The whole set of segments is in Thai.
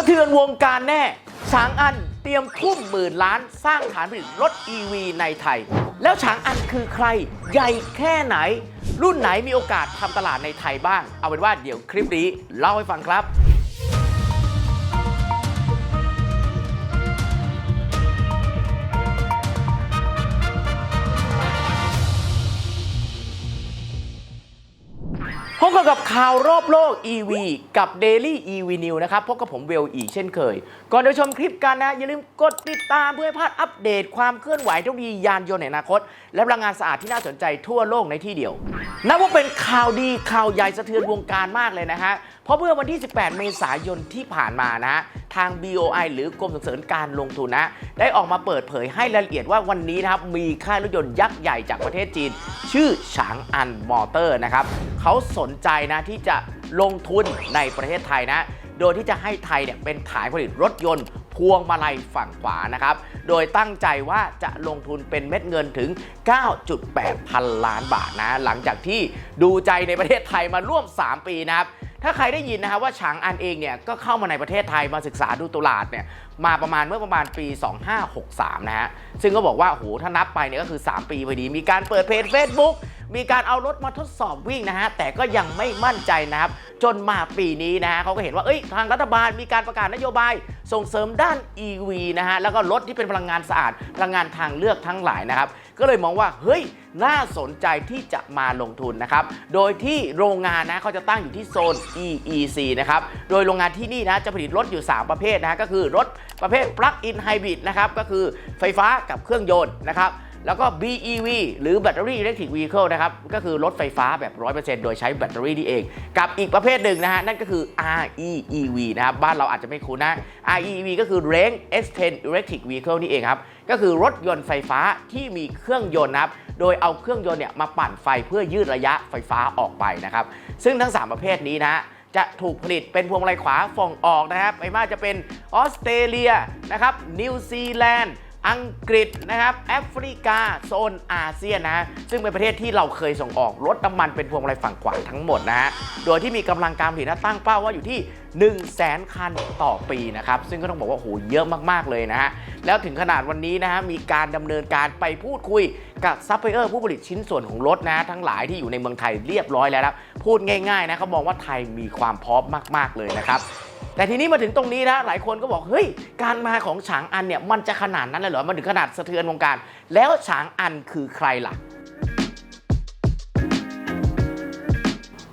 ะเทือนวงการแน่ฉางอันเตรียมทุ่มหมื่นล้านสร้างฐานผลิตรถ EV ในไทย แล้วฉางอันคือใคร ใหญ่แค่ไหน รุ่นไหนมีโอกาสทำตลาดในไทยบ้าง เอาเป็นว่าเดี๋ยวคลิปนี้เล่าให้ฟังครับ พบกับข่าวรอบโลก EV กับ Daily EV News นะครับ พบกับผมเวลอีกเช่นเคย ก่อนจะชมคลิปกันนะ อย่าลืมกดติดตามเพื่อพลาดอัปเดตความเคลื่อนไหวเทคโนโลยียานยนต์ในอนาคต และพลังงานสะอาดที่น่าสนใจทั่วโลกในที่เดียว นับว่าเป็นข่าวดีข่าวใหญ่สะเทือนวงการมากเลยนะฮะ เพราะเมื่อวันที่ 18 เมษายนที่ผ่านมานะทาง BOI หรือกรมส่งเสริมการลงทุนนะ ได้ออกมาเปิดเผยให้รายละเอียดว่าวันนี้นะครับมีค่ายรถยนต์ยักษ์ใหญ่จากประเทศจีน ชื่อฉางอันมอเตอร์นะครับเขาสนใจนะที่จะลงทุนในประเทศไทยนะ โดยที่จะให้ไทยเนี่ยเป็นฐานผลิตรถยนต์พวงมาลัยฝั่งขวานะครับ โดยตั้งใจว่าจะลงทุนเป็นเม็ดเงินถึง 9.8 พันล้านบาทนะ หลังจากที่ดูใจในประเทศไทยมาร่วม 3 ปีนะครับ ถ้าใครได้ยินนะครับว่าฉางอันเองเนี่ยก็เข้ามาในประเทศไทยมาศึกษาดูตลาดเนี่ยมาประมาณเมื่อประมาณปี 2563 นะฮะ ซึ่งก็บอกว่าโหถ้านับไปเนี่ยก็คือ 3 ปีพอดี มีการเปิดเพจ Facebook มีการเอารถมาทดสอบวิ่งนะฮะ แต่ก็ยังไม่มั่นใจนะครับ จนมาปีนี้นะฮะเขาก็เห็นว่า เอ้ย ทางรัฐบาลมีการประกาศนโยบาย ส่งเสริมด้าน EV นะฮะ แล้วก็รถที่เป็นพลังงานสะอาด พลังงานทางเลือกทั้งหลายนะครับ ก็เลยมองว่าเฮ้ยน่าสนใจที่จะมาลงทุนนะครับ โดยที่โรงงานนะเขาจะตั้งอยู่ที่โซน EEC นะครับ โดยโรงงานที่นี่นะจะผลิตรถอยู่ 3 ประเภทนะฮะก็คือรถประเภท Plug-in Hybrid นะครับก็คือไฟฟ้ากับเครื่องยนต์นะครับ แล้วก็ BEV หรือ Battery Electric Vehicle นะครับ ก็คือรถไฟฟ้าแบบ 100%โดยใช้แบตเตอรี่นี่เอง กับอีกประเภทหนึ่งนะฮะ นั่นก็คือ REEV นะครับ บ้านเราอาจจะไม่คุ้นนะ REEV ก็คือ Range Extend Electric Vehicle นี่เองครับ ก็คือรถยนต์ไฟฟ้าที่มีเครื่องยนต์นะครับ โดยเอาเครื่องยนต์เนี่ยมาปั่นไฟเพื่อยืดระยะไฟฟ้าออกไปนะครับ ซึ่งทั้ง 3 ประเภทนี้นะจะถูกผลิตเป็นพวงมาลัยขวาฝ่งออกนะครับ ไม่ว่าจะเป็นออสเตรเลียนะครับ นิวซีแลนด์ อังกฤษนะครับแอฟริกาโซนอาเซียนนะซึ่งเป็นประเทศที่เราเคยส่งออกรถน้ำมันเป็นพวงมาลัยฝั่งขวาทั้งหมดนะฮะโดยที่มีกำลังการผลิตตั้งเป้าว่าอยู่ที่ 1 0 0 0 0แสนคันต่อปีนะครับซึ่งก็ต้องบอกว่าโหเยอะมากๆเลยนะฮะแล้วถึงขนาดวันนี้นะฮะมีการดำเนินการไปพูดคุยกับซัพพลายเออร์ผู้ผลิตชิ้นส่วนของรถนะทั้งหลายที่อยู่ในเมืองไทยเรียบร้อยแล้วนะพูดง่ายๆนะเขามองว่าไทยมีความพร้อมมาก ๆเลยนะครับ แต่ทีนี้มาถึงตรงนี้นะหลายคนก็บอกเฮ้ยการมาของฉางอันเนี่ยมันจะขนาดนั้นเลยเหรอมันถึงขนาดสะเทือนวงการ แล้วฉางอันคือใครล่ะ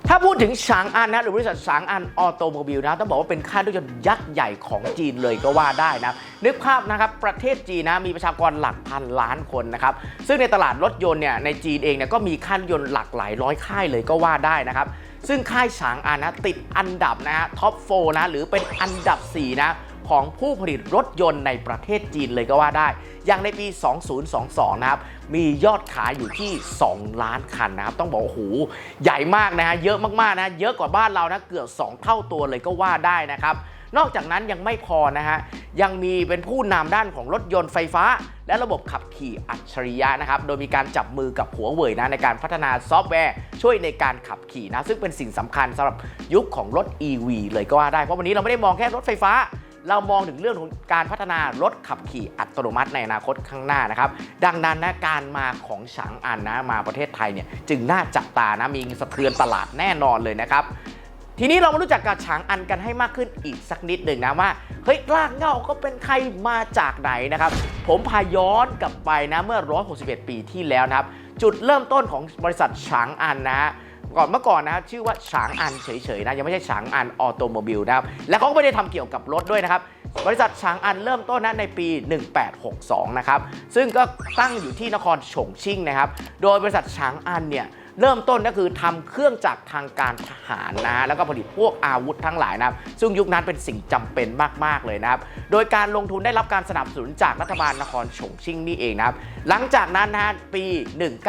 ถ้าพูดถึงฉางอันนะหรือบริษัทฉางอันออโตโมบิลนะต้องบอกว่าเป็นค่ายรถยนต์ยักษ์ใหญ่ของจีนเลยก็ว่าได้นะนึกภาพนะครับประเทศจีนนะมีประชากรหลักพันล้านคนนะครับซึ่งในตลาดรถยนต์เนี่ยในจีนเองเนี่ยก็มีค่ายรถยนต์หลากหลายร้อยค่ายเลยก็ว่าได้นะครับ ซึ่งค่ายฉางอันนะติดอันดับนะฮะท็อปโฟนะหรือเป็นอันดับ 4 นะของผู้ผลิตรถยนต์ในประเทศจีนเลยก็ว่าได้ อย่างในปี 2022 นะครับ มียอดขายอยู่ที่ 2 ล้านคันนะครับ ต้องบอกว่าโอ้โห ใหญ่มากนะฮะ เยอะมากๆนะ เยอะกว่าบ้านเรานะ เกือบ 2 เท่าตัวเลยก็ว่าได้นะครับ นอกจากนั้นยังไม่พอนะฮะ ยังมีเป็นผู้นำด้านของรถยนต์ไฟฟ้า และระบบขับขี่อัจฉริยะนะครับ โดยมีการจับมือกับหัวเว่ยนะในการพัฒนาซอฟต์แวร์ ช่วยในการขับขี่นะ ซึ่งเป็นสิ่งสำคัญสำหรับยุคของรถ EV เลยก็ว่าได้ เพราะวันนี้เราไม่ได้มองแค่รถไฟฟ้าเรามองถึงเรื่องของการพัฒนารถขับขี่อัตโนมัติในอนาคตข้างหน้านะครับ ดังนั้นนะการมาของฉางอันนะมาประเทศไทยเนี่ยจึงน่าจับตานะมีสะเทือนตลาดแน่นอนเลยนะครับ ทีนี้เรามารู้จักกับฉางอันกันให้มากขึ้นอีกสักนิดหนึ่งนะว่าเฮ้ยรากเหง้าก็เป็นใครมาจากไหนนะครับ ผมพาย้อนกลับไปนะเมื่อ 161 ปีที่แล้วนะครับ จุดเริ่มต้นของบริษัทฉางอันนะฮะก่อนเมื่อก่อนนะชื่อว่าฉางอันเฉยๆนะยังไม่ใช่ฉางอันออโตโมบิลนะครับและเขาก็ไม่ได้ทำเกี่ยวกับรถด้วยนะครับบริษัทฉางอันเริ่มต้นนะในปี 1862 นะครับซึ่งก็ตั้งอยู่ที่นครฉงชิ่งนะครับโดยบริษัทฉางอันเนี่ย เริ่มต้นก็คือทำเครื่องจักรทางการทหารนะแล้วก็ผลิตพวกอาวุธทั้งหลายนะครับ ซึ่งยุคนั้นเป็นสิ่งจำเป็นมากๆเลยนะครับ โดยการลงทุนได้รับการสนับสนุนจากรัฐบาลนครฉงชิ่งนี่เองนะครับ หลังจากนั้นนะฮะปี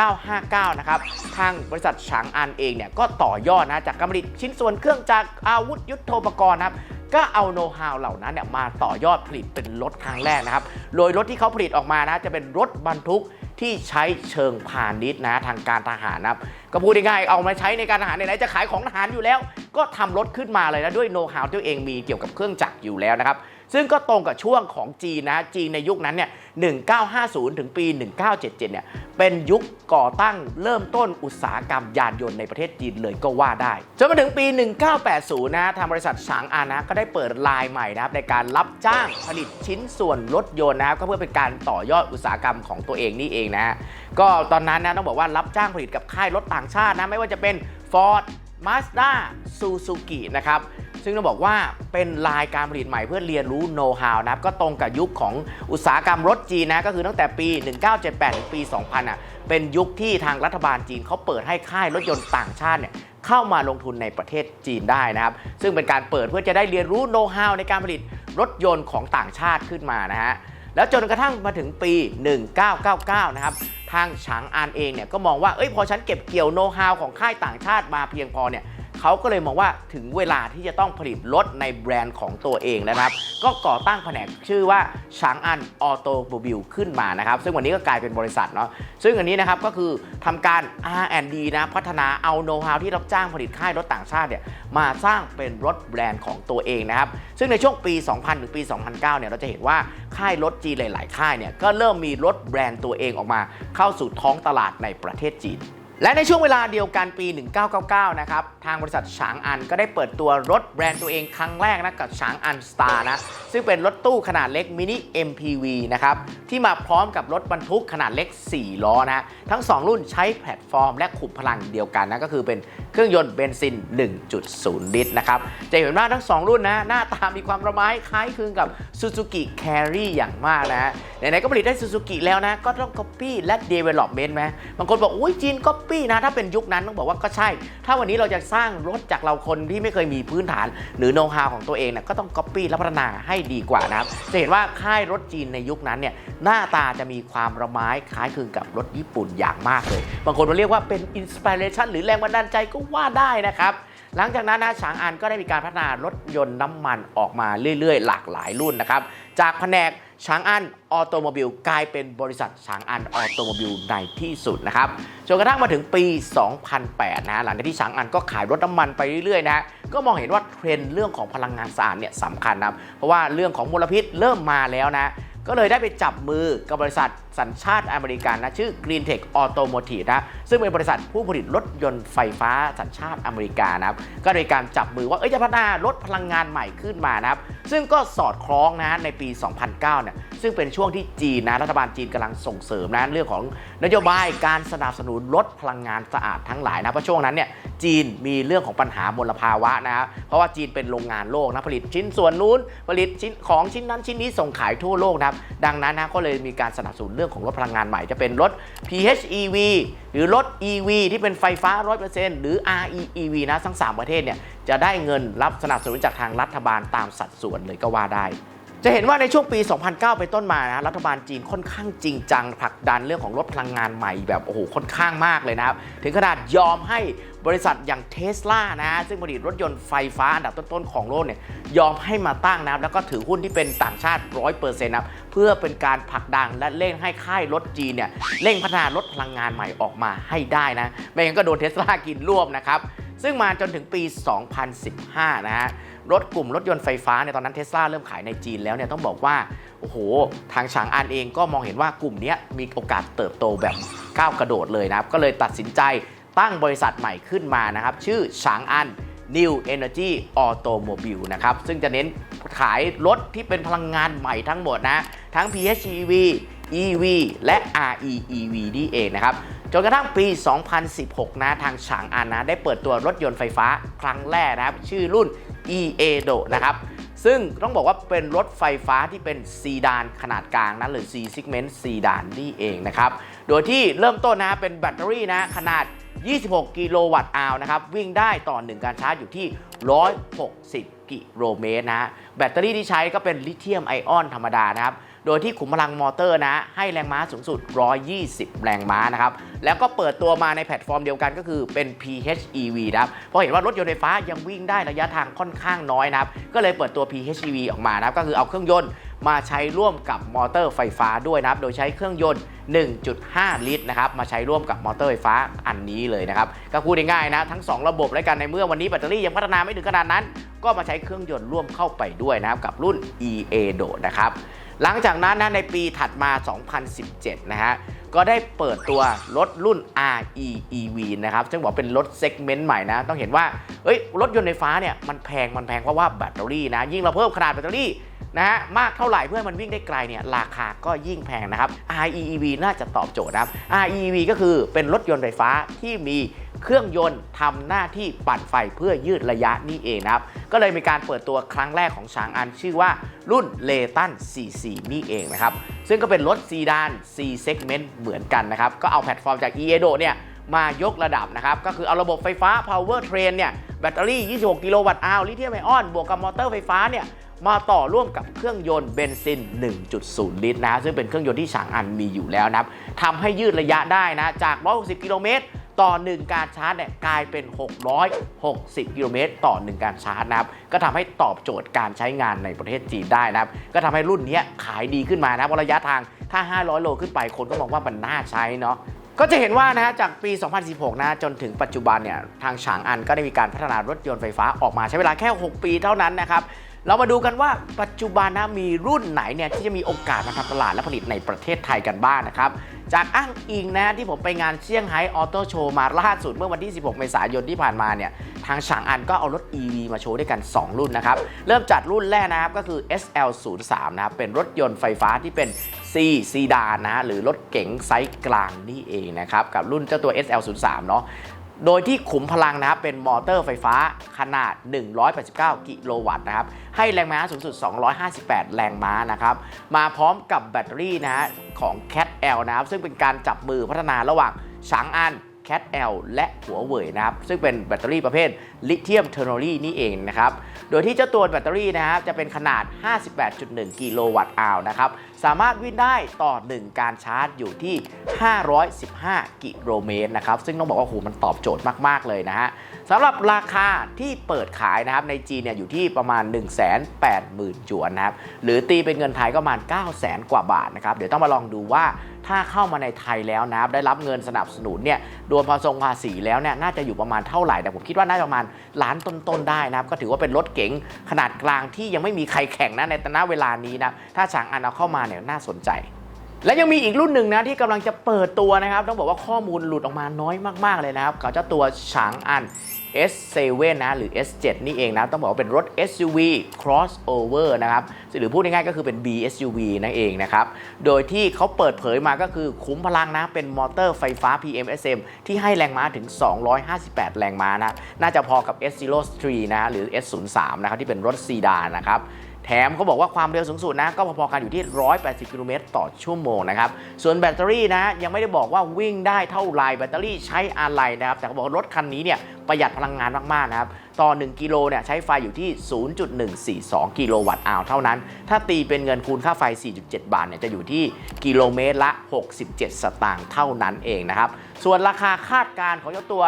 1959 นะครับ ทางบริษัทฉางอันเองเนี่ยก็ต่อยอดนะจากการผลิตชิ้นส่วนเครื่องจักรอาวุธยุทโธปกรณ์นะครับ ก็เอาโน้ตฮาวเหล่านั้นเนี่ยมาต่อยอดผลิตเป็นรถครั้งแรกนะครับ โดยรถที่เขาผลิตออกมานะจะเป็นรถบรรทุกที่ใช้เชิงพาณิชย์นะทางการทหารนะครับก็พูดง่ายๆเอามาใช้ในการทหารไหนๆจะขายของทหารอยู่แล้ว ก็ทำรถขึ้นมาเลยนะด้วยโน้ตฮาวที่ตัวเองมีเกี่ยวกับเครื่องจักรอยู่แล้วนะครับ ซึ่งก็ตรงกับช่วงของจีนนะจีนในยุคนั้นเนี่ย 1950 ถึงปี 1977 เนี่ย เป็นยุคก่อตั้งเริ่มต้นอุตสาหกรรมยานยนต์ในประเทศจีนเลยก็ว่าได้ จนมาถึงปี 1980 นะทางบริษัทฉางอานะก็ได้เปิดไลน์ใหม่นะครับในการรับจ้างผลิตชิ้นส่วนรถยนต์นะครับก็เพื่อเป็นการต่อยอดอุตสาหกรรมของตัวเองนี่เองนะก็ตอนนั้นนะต้องบอกว่ารับจ้างผลิตกับค่ายรถต่างชาตินะไม่ว่าจะเป็น Ford Mazda Suzuki นะครับ ซึ่งต้องบอกว่าเป็นลายการผลิตใหม่เพื่อเรียนรู้โน้ตฮาวนะครับก็ตรงกับยุคของอุตสาหกรรมรถจีนนะก็คือตั้งแต่ปี 1978 ถึงปี 2000อะเป็นยุคที่ทางรัฐบาลจีนเขาเปิดให้ค่ายรถยนต์ต่างชาติเนี่ยเข้ามาลงทุนในประเทศจีนได้นะครับ ซึ่งเป็นการเปิดเพื่อจะได้เรียนรู้โน้ตฮาวในการผลิตรถยนต์ของต่างชาติขึ้นมานะฮะแล้วจนกระทั่งมาถึงปี 1999 นะครับ ทางฉางอานเองเนี่ยก็มองว่า เอ้ย พอฉันเก็บเกี่ยวโน้ตฮาวของค่ายต่างชาติมาเพียงพอเนี่ย เขาก็เลยมองว่าถึงเวลาที่จะต้องผลิตรถในแบรนด์ของตัวเองแล้วนะครับ ก็ก่อตั้งแผนกชื่อว่าฉางอันออโตโมบิลขึ้นมานะครับ ซึ่งวันนี้ก็กลายเป็นบริษัทเนาะซึ่งอันนี้นะครับก็คือทำการ R&D นะพัฒนาเอาโน้ตฮาวที่รับจ้างผลิตค่ายรถต่างชาติเนี่ยมาสร้างเป็นรถแบรนด์ของตัวเองนะครับ ซึ่งในช่วงปี 2000 ถึงปี 2009 เนี่ยเราจะเห็นว่าค่ายรถจีนหลาย ๆ ค่ายเนี่ยก็เริ่มมีรถแบรนด์ตัวเองออกมา เข้าสู่ท้องตลาดในประเทศจีน และในช่วงเวลาเดียวกันปี 1999 นะครับ ทางบริษัทฉางอันก็ได้เปิดตัวรถแบรนด์ตัวเองครั้งแรกนะกับฉางอันสตาร์นะ ซึ่งเป็นรถตู้ขนาดเล็กมินิ MPV นะครับ ที่มาพร้อมกับรถบรรทุกขนาดเล็ก 4 ล้อนะ ทั้ง 2 รุ่นใช้แพลตฟอร์มและขุมพลังเดียวกันนะ ก็คือเป็น เครื่องยนต์เบนซิน 1.0 ลิตรนะครับจะเห็นว่าทั้ง 2 รุ่นนะหน้าตามีความระไม้คล้ายคลึงกับ Suzuki Carry อย่างมากนะไหนๆก็ผลิตได้ Suzuki แล้วนะ ก็ต้อง copy และ development ไหมบางคนบอกอุ้ยจีน copy นะ ถ้าเป็นยุคนั้นต้องบอกว่าก็ใช่ ถ้าวันนี้เราจะสร้างรถจากเราคนที่ไม่เคยมีพื้นฐาน หรือ know how ของตัวเองเนี่ยก็ต้อง copy และพัฒนาให้ดีกว่านะครับจะเห็นว่าค่ายรถจีนในยุคนั้นเนี่ยหน้าตาจะมีความระไม้คล้ายคลึงกับรถญี่ปุ่นอย่างมากเลย บางคนมาเรียกว่าเป็น inspiration หรือแรงบันดาลใจก็ว่าได้นะครับ หลังจากนั้นนะฉางอันก็ได้มีการพัฒนารถยนต์น้ำมันออกมาเรื่อย ๆ หลากหลายรุ่นนะครับ จากแผนกฉางอันออโตโมบิลกลายเป็นบริษัทฉางอันออโตโมบิลในที่สุดนะครับจนกระทั่งมาถึงปี 2008 นะหลังจากที่ฉางอันก็ขายรถน้ำมันไปเรื่อยๆนะก็มองเห็นว่าเทรนด์เรื่องของพลังงานสะอาดเนี่ยสำคัญนะเพราะว่าเรื่องของมลพิษเริ่มมาแล้วนะก็เลยได้ไปจับมือกับบริษัท สัญชาติอเมริกันนะชื่อ Green Tech Automotive นะซึ่งเป็นบริษัทผู้ผลิตรถยนต์ไฟฟ้าสัญชาติอเมริกานะครับก็เลยการจับมือว่าเอ้ยจะพัฒนารถพลังงานใหม่ขึ้นมานะครับซึ่งก็สอดคล้องนะในปี 2009เนี่ยซึ่งเป็นช่วงที่จีนนะรัฐบาลจีนกำลังส่งเสริมนะเรื่องของนโยบายการสนับสนุนรถพลังงานสะอาดทั้งหลายนะเพราะช่วงนั้นเนี่ยจีนมีเรื่องของปัญหามลภาวะนะเพราะว่าจีนเป็นโรงงานโลกนะผลิตชิ้นส่วนนู้นผลิตชิ้นของชิ้นนั้นชิ้นนี้ส่งขายทั่วโลกนะครับดังนั้นนะก็เลยมีการสนับสนุนเรื่องของรถพลังงานใหม่จะเป็นรถ PHEV หรือรถ EV ที่เป็นไฟฟ้า 100%หรือ REEV นะทั้ง 3 ประเทศเนี่ยจะได้เงินรับสนับสนุนจากทางรัฐบาลตามสัดส่วนเลยก็ว่าได้ จะเห็นว่าในช่วงปี 2009ไปต้นมานะรัฐบาลจีนค่อนข้างจริงจังผลักดันเรื่องของรถพลังงานใหม่แบบโอ้โหค่อนข้างมากเลยนะครับ ถึงขนาดยอมให้บริษัทอย่างเทสลานะฮะซึ่งผลิตรถยนต์ไฟฟ้าอันดับต้นๆของโลกเนี่ยยอมให้มาตั้งนะครับแล้วก็ถือหุ้นที่เป็นต่างชาติ 100%นะครับเพื่อเป็นการผลักดันและเร่งให้ค่ายรถจีนเนี่ยเร่งพัฒนารถพลังงานใหม่ออกมาให้ได้นะไม่งั้นก็โดนเทสลากินรวบนะครับซึ่งมาจนถึงปี 2015 นะฮะ รถกลุ่มรถยนต์ไฟฟ้าเนี่ยตอนนั้นเทสลาเริ่มขายในจีนแล้วเนี่ยต้องบอกว่าโอ้โห ทางฉางอันเองก็มองเห็นว่ากลุ่มนี้มีโอกาสเติบโตแบบก้าวกระโดดเลยนะครับ ก็เลยตัดสินใจตั้งบริษัทใหม่ขึ้นมานะครับ ชื่อฉางอัน New Energy Automobile นะครับ ซึ่งจะเน้นขายรถที่เป็นพลังงานใหม่ทั้งหมดนะ ทั้ง PHEV EV และ REEV นี่เองนะครับจนกระทั่งปี 2016 นะ ทางฉางอันนะ ได้เปิดตัวรถยนต์ไฟฟ้าครั้งแรกนะครับ ชื่อรุ่น e a d o นะครับ ซึ่งต้องบอกว่าเป็นรถไฟฟ้าที่เป็นซีดานขนาดกลางนะหรือ C segment ซีดานนี่เองนะครับ โดยที่เริ่มต้นนะเป็นแบตเตอรี่นะขนาด 26 กิโลวัตต์อาวนะครับ วิ่งได้ต่อ 1 การชาร์จอยู่ที่ 160 กิโลเมตรนะแบตเตอรี่ที่ใช้ก็เป็นลิเธียมไอออนธรรมดานะครับ โดยที่ขุมพลังมอเตอร์นะ ให้แรงม้าสูงสุด 120 แรงม้านะครับ แล้วก็เปิดตัวมาในแพลตฟอร์มเดียวกันก็คือเป็น PHEV นะครับ เพราะเห็นว่ารถยนต์ไฟฟ้ายังวิ่งได้ระยะทางค่อนข้างน้อยนะครับ ก็เลยเปิดตัว PHEV ออกมานะครับ ก็คือเอาเครื่องยนต์มาใช้ร่วมกับมอเตอร์ไฟฟ้าด้วยนะครับ โดยใช้เครื่องยนต์ 1.5 ลิตรนะครับ มาใช้ร่วมกับมอเตอร์ไฟฟ้าอันนี้เลยนะครับ ก็พูดง่ายๆนะ ทั้ง 2 ระบบแล้วกันในเมื่อวันนี้แบตเตอรี่ยังพัฒนาไม่ถึงขนาดนั้น ก็มาใช้เครื่องยนต์ร่วมเข้าไปด้วยนะครับกับรุ่น EA d o นะครับ หลังจากนั้นนะในปีถัดมา 2017 นะฮะ ก็ได้เปิดตัวรถรุ่น REEV นะครับ ซึ่งบอกเป็นรถเซกเมนต์ใหม่นะ ต้องเห็นว่า เอ้ย รถยนต์ไฟฟ้าเนี่ย มันแพง มันแพงเพราะว่าแบตเตอรี่นะ ยิ่งเราเพิ่มขนาดแบตเตอรี่นะฮะ มากเท่าไหร่เพื่อให้มันวิ่งได้ไกลเนี่ย ราคาก็ยิ่งแพงนะครับ REEV น่าจะตอบโจทย์นะครับ REEV ก็คือเป็นรถยนต์ไฟฟ้าที่มี เครื่องยนต์ทำหน้าที่ปั่นไฟเพื่อยืดระยะนี่เองนะครับ ก็เลยมีการเปิดตัวครั้งแรกของช้างอันชื่อว่ารุ่นเลตัน 44 นี่เองนะครับ ซึ่งก็เป็นรถซีดาน C segment เหมือนกันนะครับ ก็เอาแพลตฟอร์มจาก e a d o เนี่ยมายกระดับนะครับ ก็คือเอาระบบไฟฟ้า power train เนี่ยแบตเตอรี่ 26 กิโลวัตต์อาวลิเธียมไอออน บวกกับมอเตอร์ไฟฟ้าเนี่ยมาต่อร่วมกับเครื่องยนต์เบนซิน 1.0 ลิตรนะซึ่งเป็นเครื่องยนต์ที่ฉางอันมีอยู่แล้วนะครับทำให้ยืดระยะได้นะ จาก 160 กิโลเมตร ต่อ 1 การชาร์จเนี่ยกลายเป็น 660 กิโลเมตรต่อ 1 การชาร์จนะครับก็ทำให้ตอบโจทย์การใช้งานในประเทศจีนได้นะครับก็ทำให้รุ่นนี้ขายดีขึ้นมานะเพราะระยะทางถ้า 500 โลขึ้นไปคนก็มองว่ามันน่าใช้เนาะก็จะเห็นว่านะฮะจากปี 2016 นะจนถึงปัจจุบันเนี่ยทางฉางอันก็ได้มีการพัฒนารถยนต์ไฟฟ้าออกมาใช้เวลาแค่ 6 ปีเท่านั้นนะครับ เรามาดูกันว่าปัจจุบันนะมีรุ่นไหนเนี่ยที่จะมีโอกาสมาทำตลาดและผลิตในประเทศไทยกันบ้างนะครับ จากอ้างอิงนะที่ผมไปงานเซี่ยงไฮ้ออโต้โชว์มาล่าสุดเมื่อวันที่ 16 เมษายนที่ผ่านมาเนี่ยทางฉางอันก็เอารถ EV มาโชว์ด้วยกัน 2 รุ่นนะครับ เริ่มจัดรุ่นแรกนะครับก็คือ SL03 นะครับเป็นรถยนต์ไฟฟ้าที่เป็น C ซีดานนะหรือรถเก๋งไซส์กลางนี่เองนะครับกับรุ่นเจ้าตัว SL03 เนาะ โดยที่ขุมพลังนะครับเป็นมอเตอร์ไฟฟ้าขนาด 189 กิโลวัตต์นะครับ ให้แรงม้าสูงสุด 258 แรงม้านะครับ มาพร้อมกับแบตเตอรี่นะฮะของ Cat L นะครับ ซึ่งเป็นการจับมือพัฒนาระหว่างฉางอัน Cat L และหัวเว่ยนะครับ ซึ่งเป็นแบตเตอรี่ประเภทลิเธียมเทอร์โนลีนี่เองนะครับ โดยที่เจ้าตัวแบตเตอรี่นะครับจะเป็นขนาด 58.1 กิโลวัตต์อาวนะครับ สามารถวิ่งได้ต่อ 1 การชาร์จอยู่ที่ 515 กิโลเมตรนะครับ ซึ่งต้องบอกว่าโหมันตอบโจทย์มาก ๆ เลยนะฮะสำหรับราคาที่เปิดขายนะครับในจีนเนี่ยอยู่ที่ประมาณ 180,000 หยวนนะครับ หรือตีเป็นเงินไทยก็ประมาณ 900,000 กว่าบาทนะครับ เดี๋ยวต้องมาลองดูว่า ถ้าเข้ามาในไทยแล้วนะครับได้รับเงินสนับสนุนเนี่ยรวมภาษงภาษีแล้วเนี่ยน่าจะอยู่ประมาณเท่าไหร่แต่ผมคิดว่าน่าจะประมาณล้านต้นๆได้นะครับก็ถือว่าเป็นรถเก๋งขนาดกลางที่ยังไม่มีใครแข่งนะในตณเวลานี้นะถ้าฉางอันเอาเข้ามาเนี่ยน่าสนใจและยังมีอีกรุ่นหนึ่งนะที่กำลังจะเปิดตัวนะครับ ต้องบอกว่าข้อมูลหลุดออกมาน้อยมาก ๆ เลยนะครับกับเจ้าตัวฉางอัน S7 นะหรือ S7 นี่เองนะ ต้องบอกว่าเป็นรถ SUV crossover นะครับหรือพูดง่ายๆก็คือเป็น BSUV นั่นเองนะครับ โดยที่เขาเปิดเผยมาก็คือคุ้มพลังนะ เป็นมอเตอร์ไฟฟ้า PMSM ที่ให้แรงม้าถึง 258 แรงม้านะ น่าจะพอกับ S03 นะหรือ S03 นะครับที่เป็นรถซีดานนะครับ แถมเขาบอกว่าความเร็วสูงสุดนะ ก็พอๆกันอยู่ที่ 180 กิโลเมตรต่อชั่วโมงนะครับ ส่วนแบตเตอรี่นะ ยังไม่ได้บอกว่าวิ่งได้เท่าไรแบตเตอรี่ใช้อะไรนะครับ แต่เขาบอกรถคันนี้เนี่ยประหยัดพลังงานมากๆนะครับ ต่อ 1 กิโลเนี่ยใช้ไฟอยู่ที่ 0.142 กิโลวัตต์อาวเท่านั้น ถ้าตีเป็นเงินคูณค่าไฟ 4.7 บาทเนี่ยจะอยู่ที่กิโลเมตรละ 67 สตางค์เท่านั้นเองนะครับ ส่วนราคาคาดการณ์ของเจ้าตัว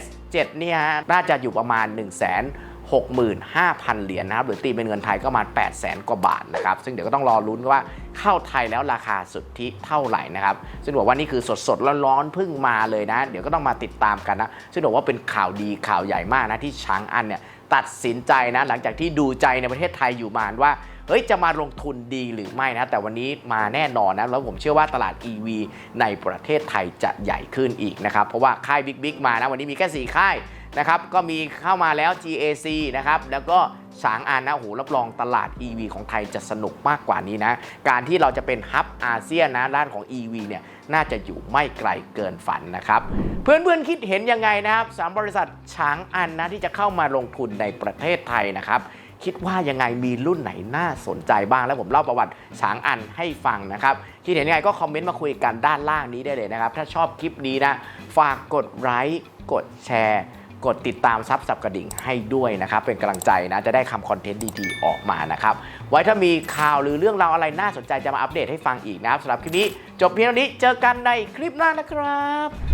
S7 เนี่ยน่าจะอยู่ประมาณ 1 0 0 0 0 0 65,000 เหรียญนะครับหรือตีเป็นเงินไทยก็ประมาณ800,000กว่าบาทนะครับซึ่งเดี๋ยวก็ต้องรอลุ้นว่าเข้าไทยแล้วราคาสุทธิเท่าไหร่นะครับซึ่งบอกว่านี่คือสดๆร้อนๆเพิ่งมาเลยนะ เดี๋ยวก็ต้องมาติดตามกันนะซึ่งบอกว่าเป็นข่าวดีข่าวใหญ่มากนะที่ช้างอันเนี่ยตัดสินใจนะหลังจากที่ดูใจในประเทศไทยอยู่มานว่าเฮ้ยจะมาลงทุนดีหรือไม่นะ แต่วันนี้มาแน่นอนนะ แล้วผมเชื่อว่าตลาด EV ในประเทศไทยจะใหญ่ขึ้นอีกนะครับ เพราะว่าค่ายบิ๊กๆมานะ วันนี้มีแค่ 4 ค่าย นะครับก็มีเข้ามาแล้ว GAC นะครับแล้วก็สางอันนะโหรับรองตลาด EV ของไทยจะสนุกมากกว่านี้นะ การที่เราจะเป็นฮับอาเซียนนะด้านของ EV เนี่ยน่าจะอยู่ไม่ไกลเกินฝันนะครับ เพื่อนๆคิดเห็นยังไงนะครับสามบริษัทช้างอันนะที่จะเข้ามาลงทุนในประเทศไทยนะครับคิดว่ายังไงมีรุ่นไหนน่าสนใจบ้าง แล้วผมเล่าประวัติช้างอันให้ฟังนะครับคิดเห็นยังไงก็คอมเมนต์มาคุยกันด้านล่างนี้ได้เลยนะครับถ้าชอบคลิปนี้นะฝากกดไลค์กดแชร์ กดติดตามซับสับกระดิ่งให้ด้วยนะครับ เป็นกำลังใจนะ จะได้คำคอนเทนต์ดีๆ ออกมานะครับ ไว้ถ้ามีข่าวหรือเรื่องราวอะไรน่าสนใจจะมาอัปเดตให้ฟังอีกนะครับสำหรับคลิปนี้ จบเพียงเท่านี้เจอกันในคลิปหน้านะครับ